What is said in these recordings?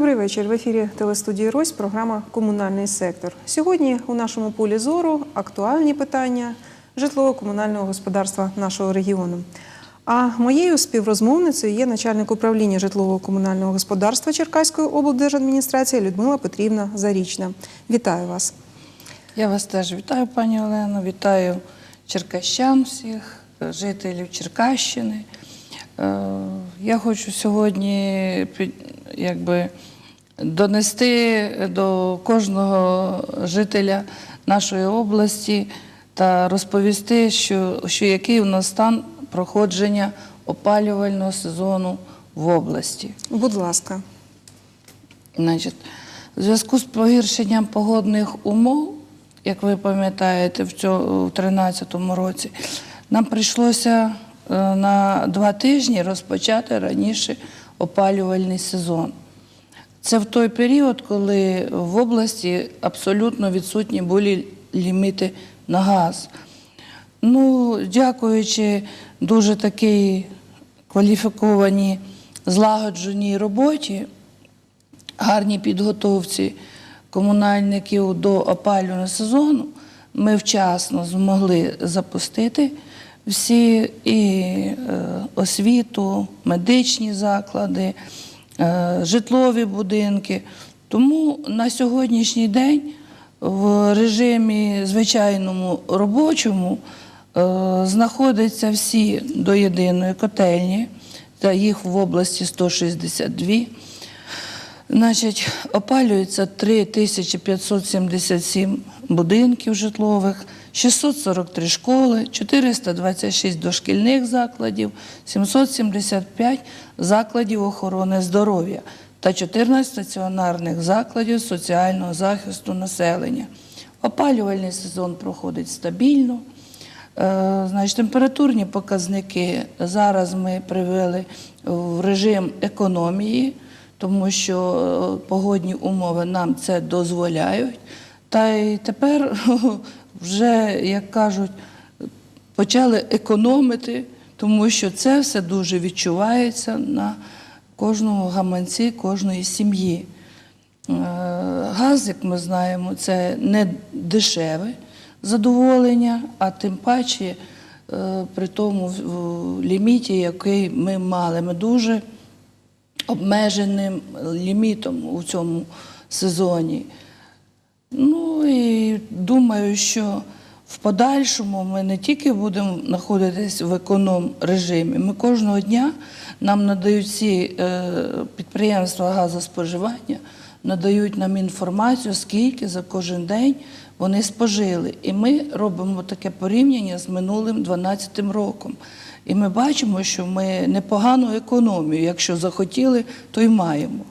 Добрий вечір. В ефірі телестудії Рось, програма Комунальний сектор. Сьогодні у нашому полі зору актуальні питання житлово-комунального господарства нашого регіону. А моєю співрозмовницею є начальник управління житлово-комунального господарства Черкаської облдержадміністрації Людмила Петрівна Зарічна. Вітаю вас. Я вас теж вітаю, пані Олено, вітаю черкащан всіх, жителів Черкащини. Е, Я хочу сьогодні якби, донести до кожного жителя нашої області та розповісти, що, що який у нас стан проходження опалювального сезону в області. Будь ласка. Значить, в зв'язку з погіршенням погодних умов, як ви пам'ятаєте, в 2013 році, нам прийшлося е, на два тижні розпочати раніше опалювальний сезон. Це в той період, коли в області абсолютно відсутні були ліміти на газ. Ну, дякуючи дуже такій кваліфікованій злагодженій роботі, гарній підготовці комунальників до опалювального сезону, ми вчасно змогли запустити всі і е, освіту, медичні заклади, житлові будинки. Тому на сьогоднішній день в режимі звичайному робочому е, знаходяться всі до єдиної котельні, та їх в області 162. Значить, опалюється 3577 будинків житлових, 643 школи, 426 дошкільних закладів, 775 закладів охорони здоров'я та 14 стаціонарних закладів соціального захисту населення. Опалювальний сезон проходить стабільно. Е, Значить, температурні показники зараз ми привели в режим економії, тому що е, погодні умови нам це дозволяють. Та й тепер вже, як кажуть, почали економити, тому що це все дуже відчувається на кожному гаманці кожної сім'ї. Е, Газ, як ми знаємо, це не дешеве задоволення, а тим паче е, при тому ліміті, який ми мали. Ми дуже обмеженим лімітом у цьому сезоні. Ну і думаю, що в подальшому ми не тільки будемо знаходитись в економ режимі, ми кожного дня нам надають ці е, підприємства газоспоживання, надають нам інформацію, скільки за кожен день вони спожили. І ми робимо таке порівняння з минулим 12 роком. І ми бачимо, що ми непогану економію. Якщо захотіли, то й маємо.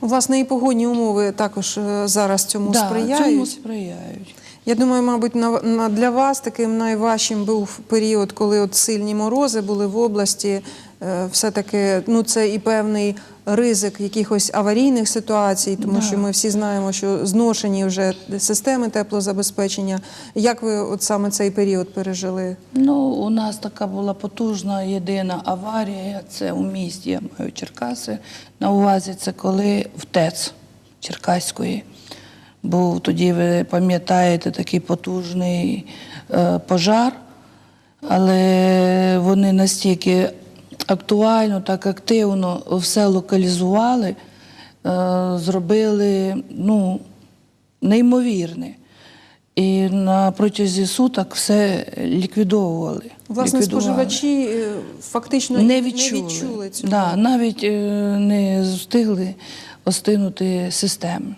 Власне, і погодні умови також е, зараз цьому Да, сприяють. Цьому сприяють. Я думаю, мабуть, на, для вас таким найважчим був період, коли от сильні морози були в області. Е, все-таки ну це і певний ризик якихось аварійних ситуацій, тому що ми всі знаємо, що зношені вже системи теплозабезпечення. Як ви от саме цей період пережили? Ну, у нас така була потужна єдина аварія. Це у місті, я маю Черкаси на увазі. Це коли в ТЕЦ Черкаської був тоді, ви пам'ятаєте, такий потужний е, пожар, але вони настільки актуально, так активно все локалізували, е, зробили ну, неймовірне. І на протязі суток все ліквідовували. Власне, Ліквідували. споживачі е, фактично не відчули, не відчули цього. Да, навіть е, не встигли остинути системи.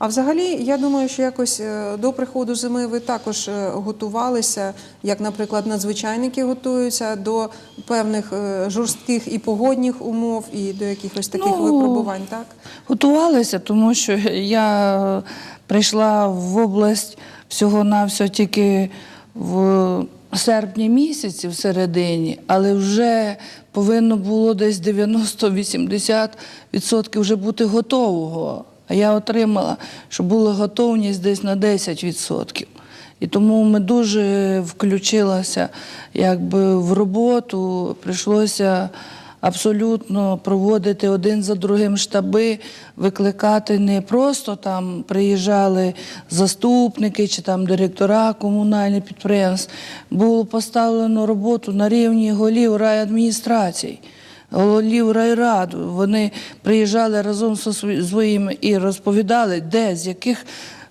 А взагалі, я думаю, що якось е, до приходу зими ви також е, готувалися, як, наприклад, надзвичайники готуються до певних е, жорстких і погодних умов, і до якихось таких Ну, випробувань, так? Готувалися, тому що я прийшла в область всього-навсього тільки в серпні місяці, в середині, але вже повинно було десь 90-80% вже бути готового. А я отримала, що була готовність десь на 10%. І тому ми дуже включилися якби, в роботу, прийшлося абсолютно проводити один за другим штаби, викликати не просто там приїжджали заступники чи там директора комунальних підприємств. Було поставлено роботу на рівні голів райадміністрацій. Голів райрад, вони приїжджали разом зі свої- своїми і розповідали, де, з яких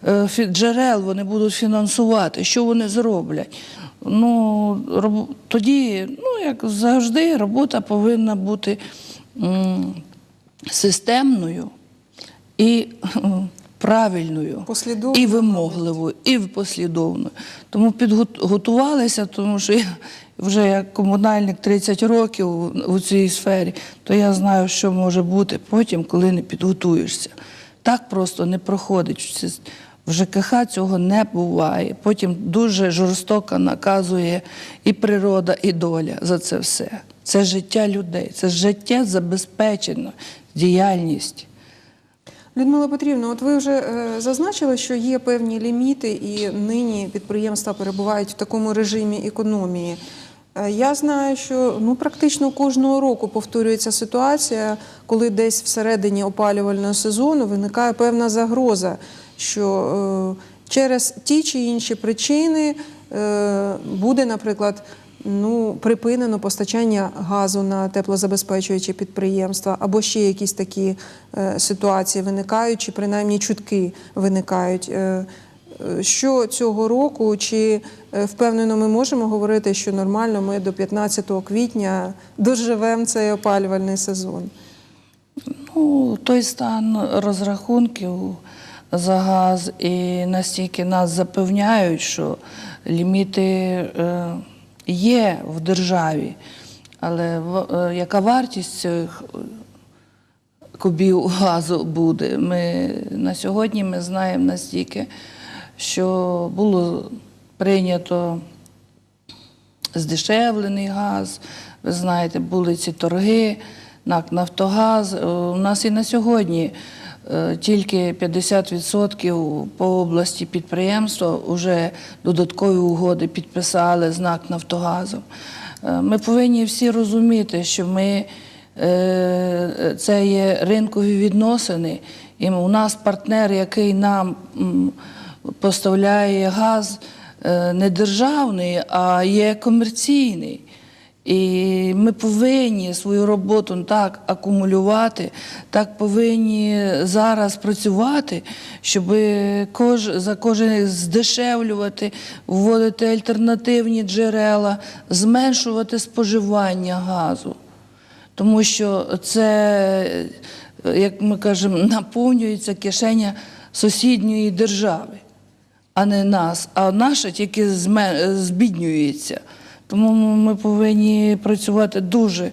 е, джерел вони будуть фінансувати, що вони зроблять. Ну, роб- тоді, ну, як завжди, робота повинна бути системною і правильною, і вимогливою, і послідовною. Тому підготувалися, тому що я вже як комунальник 30 років у- цій сфері, то я знаю, що може бути потім, коли не підготуєшся. Так просто не проходить. В ЖКХ цього не буває. Потім дуже жорстоко наказує і природа, і доля за це все. Це життя людей, це життя забезпечено, діяльність. Людмила Петрівна, от ви вже е, зазначили, що є певні ліміти, і нині підприємства перебувають в такому режимі економії. Е, Я знаю, що ну практично кожного року повторюється ситуація, коли десь всередині опалювального сезону виникає певна загроза, що е, через ті чи інші причини е, буде, наприклад, ну, припинено постачання газу на теплозабезпечуючі підприємства, або ще якісь такі е, ситуації виникають, чи принаймні чутки виникають. Е, е, що цього року, чи е, впевнено ми можемо говорити, що нормально ми до 15 квітня доживемо цей опалювальний сезон? Ну, той стан розрахунків за газ і настільки нас запевняють, що ліміти е, є в державі, але е, яка вартість цих кубів газу буде? Ми, на сьогодні ми знаємо настільки, що було прийнято здешевлений газ. Ви знаєте, були ці торги, НАК Нафтогаз. Е, У нас і на сьогодні е, тільки 50% по області підприємства вже додаткові угоди підписали з НАК Нафтогазом. Е, Ми повинні всі розуміти, що ми е, це є ринкові відносини, і у нас партнер, який нам поставляє газ, е, не державний, а є комерційний. І ми повинні свою роботу так акумулювати, так повинні зараз працювати, щоб кож, за кожен здешевлювати, вводити альтернативні джерела, зменшувати споживання газу. Тому що це, як ми кажемо, наповнюється кишеня сусідньої держави, а не нас. А наша тільки збіднюється. Тому ми повинні працювати дуже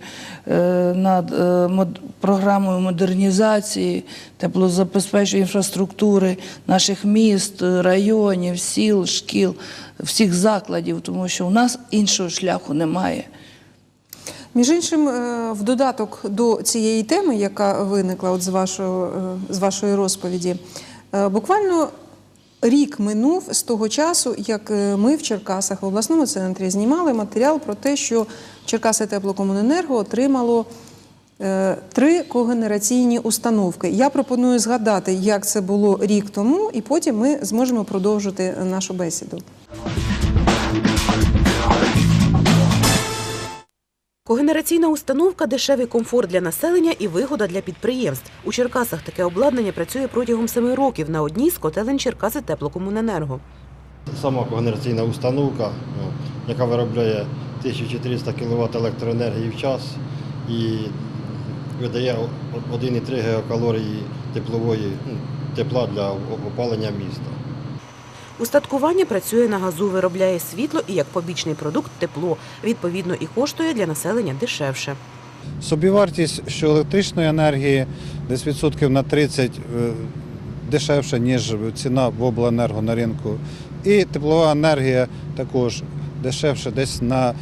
е, над е, програмою модернізації, теплозабезпечення інфраструктури наших міст, районів, сіл, шкіл, всіх закладів, тому що у нас іншого шляху немає. Між іншим, е, в додаток до цієї теми, яка виникла от з, вашого, з вашої розповіді, буквально рік минув з того часу, як е, ми в Черкасах в обласному центрі знімали матеріал про те, що Черкаси теплокомуненерго отримало е, три когенераційні установки. Я пропоную згадати, як це було рік тому, і потім ми зможемо продовжити нашу бесіду. Когенераційна установка дешевий комфорт для населення і вигода для підприємств. У Черкасах таке обладнання працює протягом семи років на одній з котелень Черкаси теплокомуненерго. Сама когенераційна установка, ну, яка виробляє 1400 кВт електроенергії в час і видає о- 1,3 гігакалорії теплової ну, тепла для опалення міста. Устаткування працює на газу, виробляє світло і як побічний продукт тепло. Відповідно, і коштує для населення дешевше. Собівартість що електричної енергії десь відсотків на 30 дешевше, дешевша, ніж ціна в обленерго на ринку. І теплова енергія також дешевше, десь на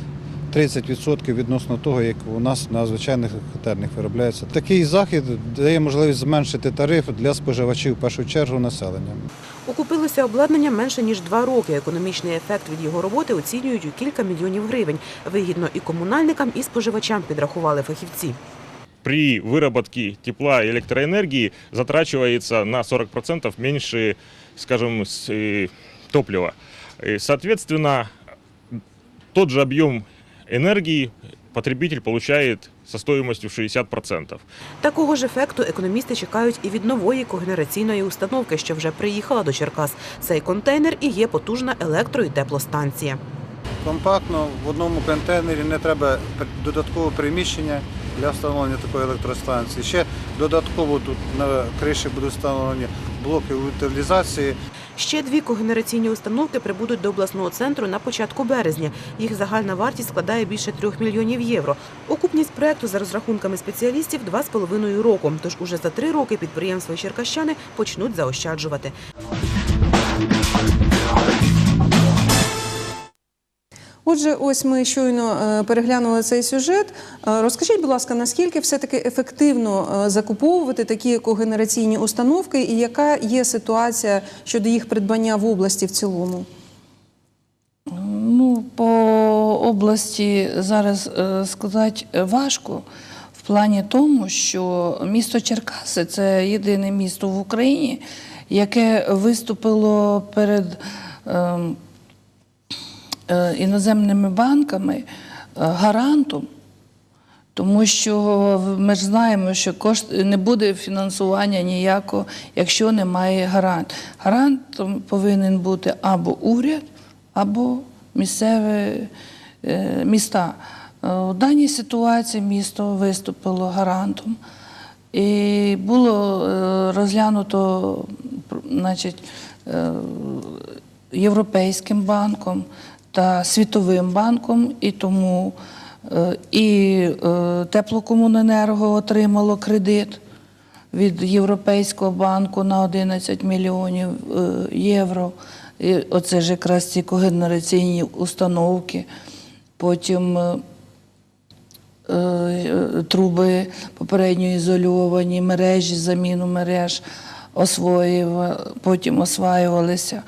30% відносно того, як у нас на звичайних котельних виробляється. Такий захід дає можливість зменшити тариф для споживачів в першу чергу населення. Окупилося обладнання менше ніж два роки. Економічний ефект від його роботи оцінюють у кілька мільйонів гривень. Вигідно і комунальникам, і споживачам підрахували фахівці. при выработке тепла и электроэнергии затрачивается на 40% меньше, скажем, с- э, топлива. И, Соответственно, тот же объем энергии потребитель получает со стоимостью в 60%. Такого ж ефекту економісти чекають і від нової когенераційної установки, що вже приїхала до Черкас. Цей контейнер і є потужна електро- і теплостанція. Компактно в одному контейнері не треба додаткове приміщення для встановлення такої електростанції. Ще додатково тут на криші будуть встановлені блоки утилізації. Ще дві когенераційні установки прибудуть до обласного центру на початку березня. Їх загальна вартість складає більше трьох мільйонів євро. Окупність проекту за розрахунками спеціалістів два з половиною року. Тож уже за три роки підприємства черкащани почнуть заощаджувати. Отже, ось ми щойно е, переглянули цей сюжет. Е, Розкажіть, будь ласка, наскільки все-таки ефективно е, закуповувати такі когенераційні установки, і яка є ситуація щодо їх придбання в області в цілому? Ну, по області зараз сказати важко в плані тому, що місто Черкаси це єдине місто в Україні, яке виступило перед ем, іноземними банками е, гарантом. Тому що ми ж знаємо, що кошт не буде фінансування ніякого, якщо немає гарант. Гарантом повинен бути або уряд, або місцеві е, міста. Е, У даній ситуації місто виступило гарантом. І було е, розглянуто значить, е, Європейським банком та Світовим банком, і тому е, і е, теплокомуненерго отримало кредит від Європейського банку на 11 мільйонів е, євро. І оце ж якраз ці когенераційні установки. Потім труби попередньо ізольовані, мережі, заміну мереж освоїв, потім осваювалися.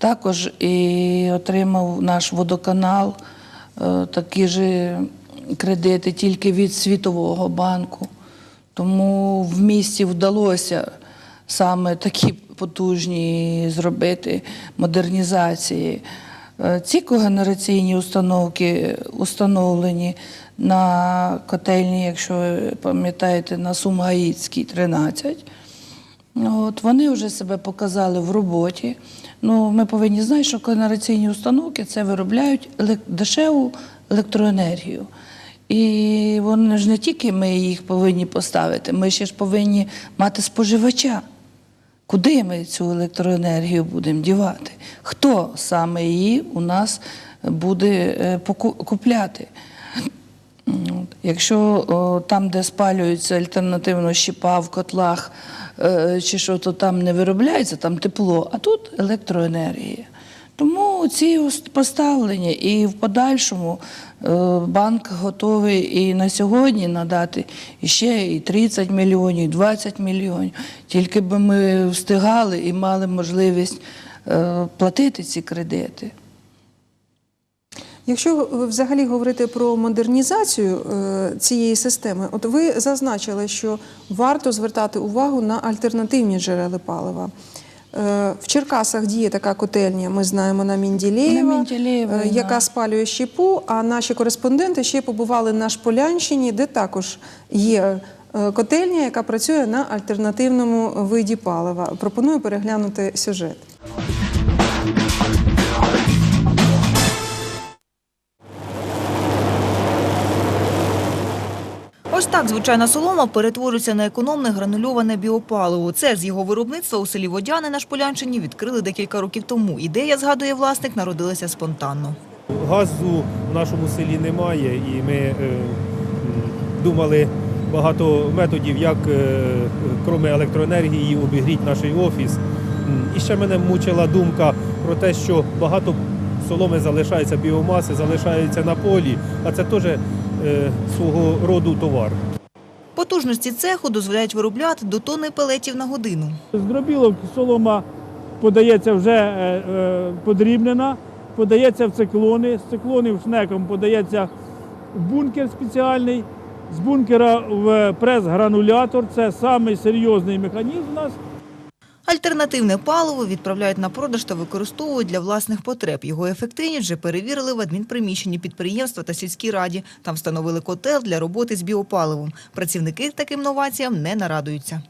Також і отримав наш водоканал е, такі ж кредити тільки від Світового банку. Тому в місті вдалося саме такі потужні зробити модернізації. Е, Ці когенераційні установки установлені на котельні, якщо пам'ятаєте, на Сумгаїцькій 13. От, вони вже себе показали в роботі. Ну, ми повинні знати, що когенераційні установки це виробляють дешеву електроенергію. І вони ж не тільки ми їх повинні поставити, ми ще ж повинні мати споживача. Куди ми цю електроенергію будемо дівати? Хто саме її у нас буде е, купляти? Якщо там, де спалюється альтернативно щепа в котлах, чи що, то там не виробляється, там тепло, а тут електроенергія. Тому ці поставлення і в подальшому е, банк готовий і на сьогодні надати ще і 30 мільйонів, і 20 мільйонів. Тільки би ми встигали і мали можливість е, платити ці кредити. Якщо взагалі говорити про модернізацію е, цієї системи, от ви зазначили, що варто звертати увагу на альтернативні джерела палива. Е, В Черкасах діє така котельня, ми знаємо на Менделєєва, е, да. яка спалює щепу. А наші кореспонденти ще побували на Шполянщині, де також є котельня, яка працює на альтернативному виді палива. Пропоную переглянути сюжет. Так звичайна солома перетворюється на економне гранульоване біопаливо. Це з його виробництва у селі Водяни на Шполянщині відкрили декілька років тому. Ідея, згадує власник, народилася спонтанно. Газу в нашому селі немає, і ми е, думали багато методів, як, е, крім електроенергії, обігріти наш офіс. І ще мене мучила думка про те, що багато соломи залишається, біомаси залишаються на полі, а це теж свого роду товар. Потужності цеху дозволяють виробляти до тонни пелетів на годину. З дробілок солома подається вже е, е, подрібнена, подається в циклони, з циклонів шнеком подається в бункер спеціальний, з бункера в прес-гранулятор. Це самий серйозний механізм у нас. Альтернативне паливо відправляють на продаж та використовують для власних потреб. Його ефективність вже перевірили в адмінприміщенні підприємства та сільській раді. Там встановили котел для роботи з біопаливом. Працівники таким новаціям не нарадуються.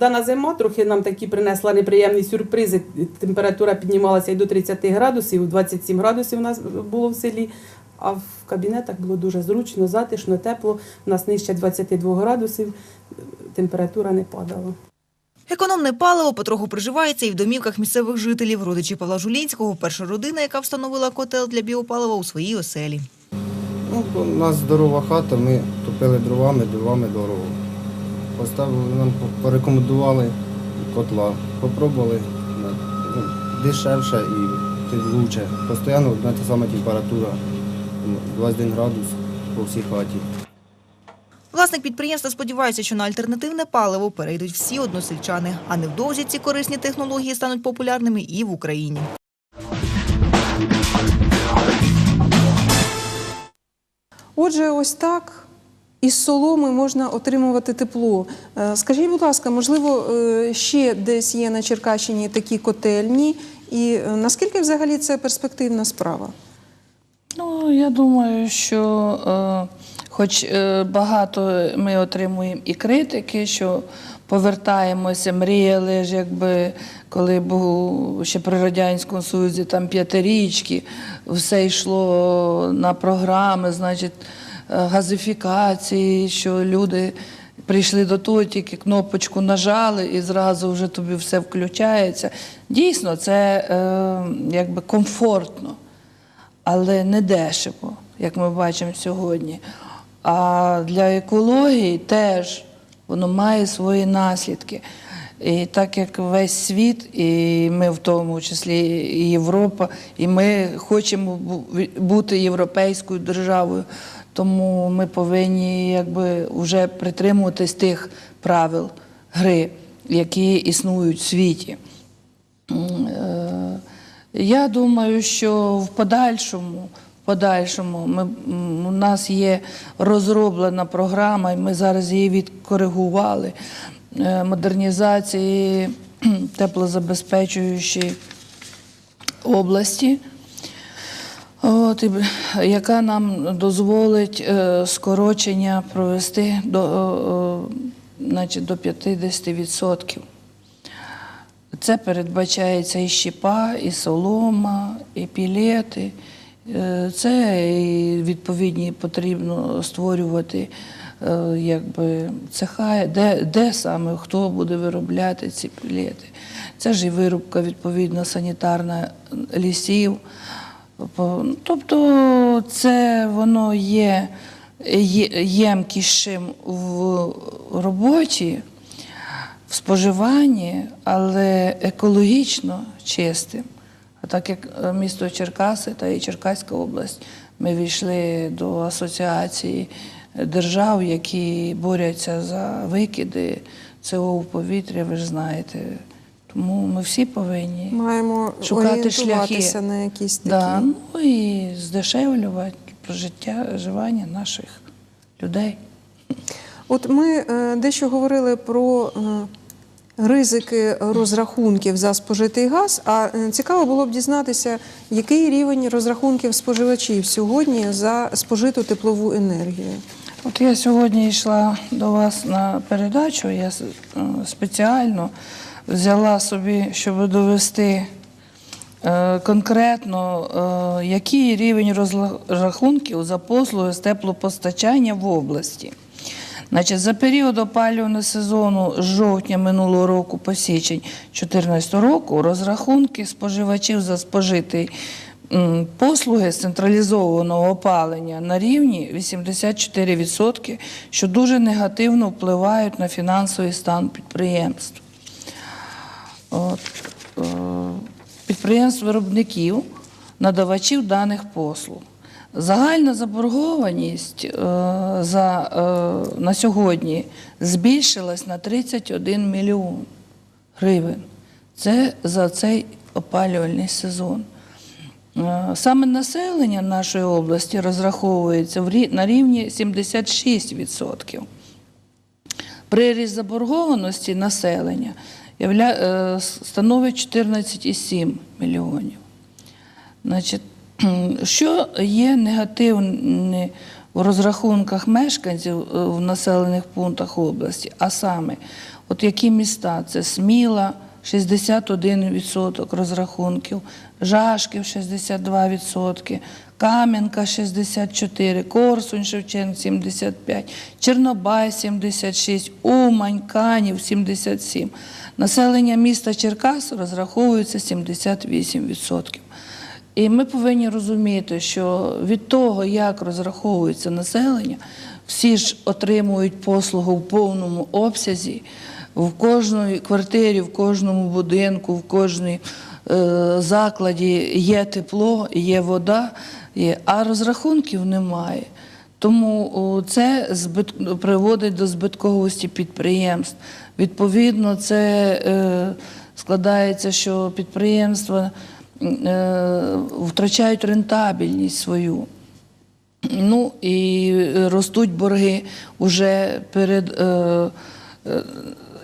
Дана зима трохи нам такі принесла неприємні сюрпризи. Температура піднімалася і до 30 градусів, 27 градусів у нас було в селі. А в кабінетах було дуже зручно, затишно, тепло. У нас нижче 22 градусів, температура не падала. Економне паливо потроху приживається і в домівках місцевих жителів. Родичі Павла Жулінського – перша родина, яка встановила котел для біопалива у своїй оселі. Ну, у нас здорова хата, ми топили дровами, дровами дорого. Поставили, нам порекомендували котла. Попробували ну, дешевше і лучше. Постійно одна та сама температура, ну, 21 градус по всій хаті. Власник підприємства сподівається, що на альтернативне паливо перейдуть всі односельчани, а невдовзі ці корисні технології стануть популярними і в Україні. Отже, ось так із соломи можна отримувати тепло. Е, Скажіть, будь ласка, можливо, е, ще десь є на Черкащині такі котельні, і е, наскільки взагалі це перспективна справа? Ну, я думаю, що е, хоч е, багато ми отримуємо і критики, що повертаємося, мріяли ж, якби коли був ще при Радянському Союзі там п'ятирічки, все йшло на програми, значить, е, газифікації, що люди. Прийшли до того, тільки кнопочку нажали і зразу вже тобі все включається. Дійсно, це е, якби комфортно але не дешево, як ми бачимо сьогодні. А для екології теж воно має свої наслідки. І так як весь світ, і ми в тому числі і Європа, і ми хочемо бути європейською державою, тому ми повинні якби вже притримуватись тих правил гри, які існують в світі. Е, Я думаю, що в подальшому, подальшому ми, у нас є розроблена програма, і ми зараз її відкоригували е, модернізації теплозабезпечуючої області. От, яка нам дозволить е, скорочення провести до, значить, до 50%. Це передбачається і щепа, і солома, і пілети. Е, Це відповідні потрібно створювати е, якби, цеха, де, де саме хто буде виробляти ці пілети. Це ж і вирубка відповідно санітарна лісів. Тобто це воно є- ємкішим в роботі, в споживанні, але екологічно чистим. Так як е, місто Черкаси та і Черкаська область, ми війшли до асоціації держав, які борються за викиди СО в повітря, ви ж знаєте. Тому ми всі повинні Маємо Шукати шляхи. на якісь такі. да, ну і здешевлювати життя, живання наших людей. От ми е, дещо говорили про е, ризики розрахунків за спожитий газ. А е, цікаво було б дізнатися, який рівень розрахунків споживачів сьогодні за спожиту теплову енергію. От я сьогодні йшла до вас на передачу, я е, спеціально взяла собі, щоб довести е, конкретно, який рівень розрахунків за послуги з теплопостачання в області. Значить, за період опалювального сезону з жовтня минулого року по січень 2014 року розрахунки споживачів за спожитий послуги з централізованого опалення на рівні 84%, що дуже негативно впливають на фінансовий стан підприємств. Е, підприємств виробників надавачів даних послуг. Загальна заборгованість е, е, на сьогодні збільшилась на 31 мільйон гривень. Це за цей опалювальний сезон. Е, Саме населення нашої області розраховується на рівні 76%. Приріст заборгованості населення становить 14,7 мільйонів. Значить, що є негативне у розрахунках мешканців е, в населених пунктах області, а саме, от які міста? Це Сміла 61% розрахунків, Жашків 62%, Кам'янка 64%, Корсунь Шевченк 75%, Чорнобай 76%, Умань, Канів 77%. Населення міста Черкас розраховується 78%. І ми повинні розуміти, що від того, як розраховується населення, всі ж отримують послугу в повному обсязі, в кожній квартирі, в кожному будинку, в кожній е, закладі є тепло, є вода, а розрахунків немає. Тому це збит... приводить до збитковості підприємств. Відповідно, це е, складається, що підприємства втрачають рентабельність свою. Ну і е, ростуть борги вже перед е, е,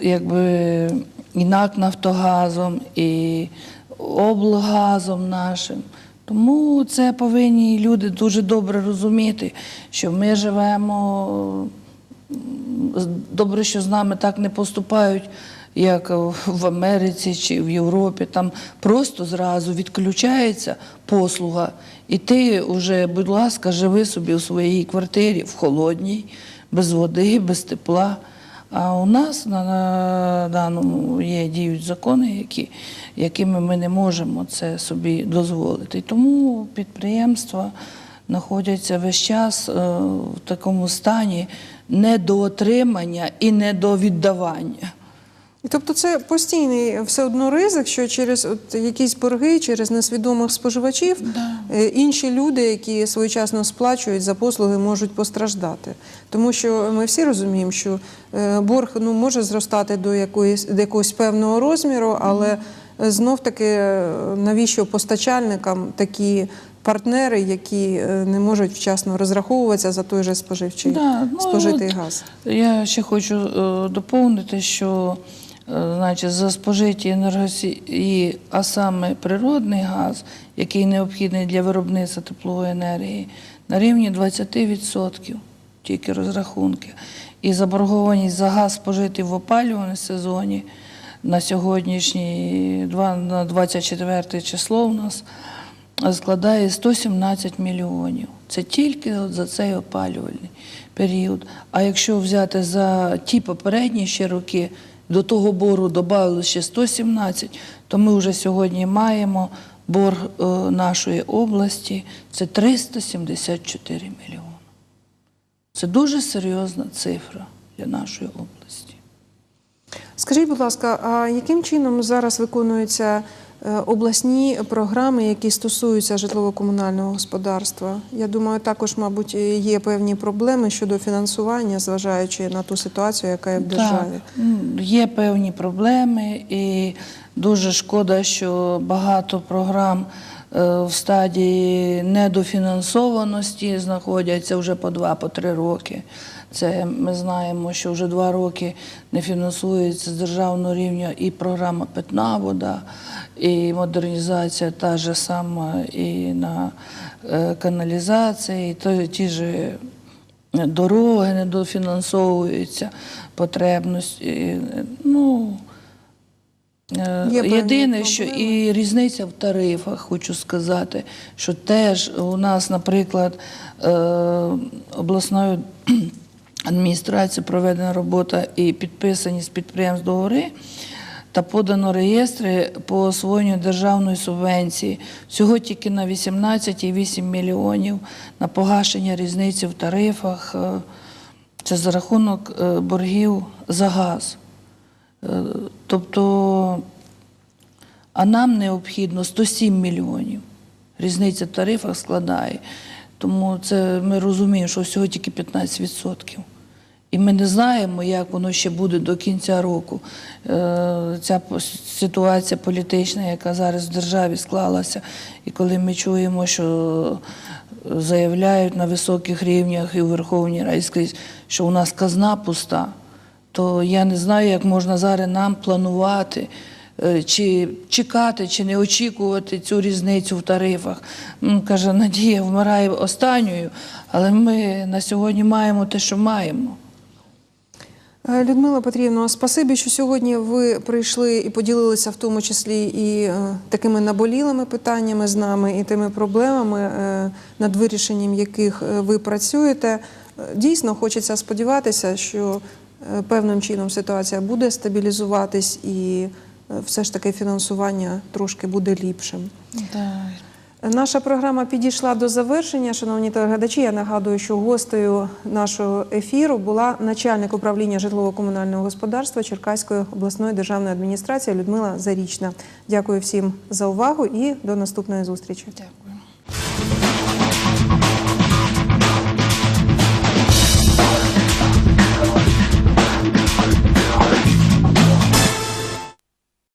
якби і НАК Нафтогазом, і облгазом нашим. Тому це повинні люди дуже добре розуміти, що ми живемо добре, що з нами так не поступають, як в Америці чи в Європі. Там просто зразу відключається послуга, і ти вже, будь ласка, живи собі у своїй квартирі в холодній, без води, без тепла. А у нас на, даному є діють закони, які, якими ми не можемо це собі дозволити. Тому підприємства знаходяться весь час е, в такому стані недоотримання і недовіддавання. І Тобто це постійний все одно ризик, що через от якісь борги, через несвідомих споживачів е, інші люди, які своєчасно сплачують за послуги, можуть постраждати. Тому що ми всі розуміємо, що е, борг ну, може зростати до якоїсь до якогось певного розміру, але знов таки е, навіщо постачальникам такі партнери, які е, не можуть вчасно розраховуватися за той же споживчий Да, ну, спожитий от газ. Я ще хочу е, доповнити, що е, значить, за спожиті енергосії, а саме природний газ, який необхідний для виробництва теплової енергії, на рівні 20% тільки розрахунки. І заборгованість за газ спожитий в опалювальному сезоні на сьогоднішній на 24 число у нас складає 117 мільйонів. Це тільки за цей опалювальний період. А якщо взяти за ті попередні ще роки, до того боргу додали ще 117, то ми вже сьогодні маємо борг е, нашої області це 374 мільйони. Це дуже серйозна цифра для нашої області. Скажіть, будь ласка, а яким чином зараз виконуються е, обласні програми, які стосуються житлово-комунального господарства? Я думаю, також, мабуть, є певні проблеми щодо фінансування, зважаючи на ту ситуацію, яка є в державі. Так, є певні проблеми, і дуже шкода, що багато програм е, в стадії недофінансованості знаходяться вже по два, по три роки. Це ми знаємо, що вже два роки не фінансується з державного рівня і програма Питна вода, і модернізація та ж сама, і на е, каналізації, і то- ті ж дороги не дофінансовуються, потребності. Ну, е, Є єдине, що і різниця в тарифах, хочу сказати, що теж у нас, наприклад, е, обласною адміністрацією проведена робота і підписані з підприємств договори. Та подано реєстри по освоєнню державної субвенції. Всього тільки на 18,8 мільйонів на погашення різниці в тарифах. Е, Це за рахунок е, боргів за газ. Е, Тобто, а нам необхідно 107 мільйонів різниця в тарифах складає. Тому це ми розуміємо, що всього тільки 15%. І ми не знаємо, як воно ще буде до кінця року. Е, Ця ситуація політична, яка зараз в державі склалася, і коли ми чуємо, що заявляють на високих рівнях і у Верховній Раді що у нас казна пуста, то я не знаю, як можна зараз нам планувати. е, Чи чекати, чи не очікувати цю різницю в тарифах. Каже, Надія вмирає останньою, але ми на сьогодні маємо те, що маємо. Е, Людмила Петрівна, спасибі, що сьогодні ви прийшли і поділилися в тому числі і е, такими наболілими питаннями з нами, і тими проблемами, е, над вирішенням яких ви працюєте. Дійсно, хочеться сподіватися, що певним чином ситуація буде стабілізуватись і все ж таки фінансування трошки буде ліпшим. Наша програма підійшла до завершення. Шановні телеглядачі, я нагадую, що гостею нашого ефіру була начальник управління житлово-комунального господарства Черкаської обласної державної адміністрації Людмила Зарічна. Дякую всім за увагу і до наступної зустрічі. Дякую.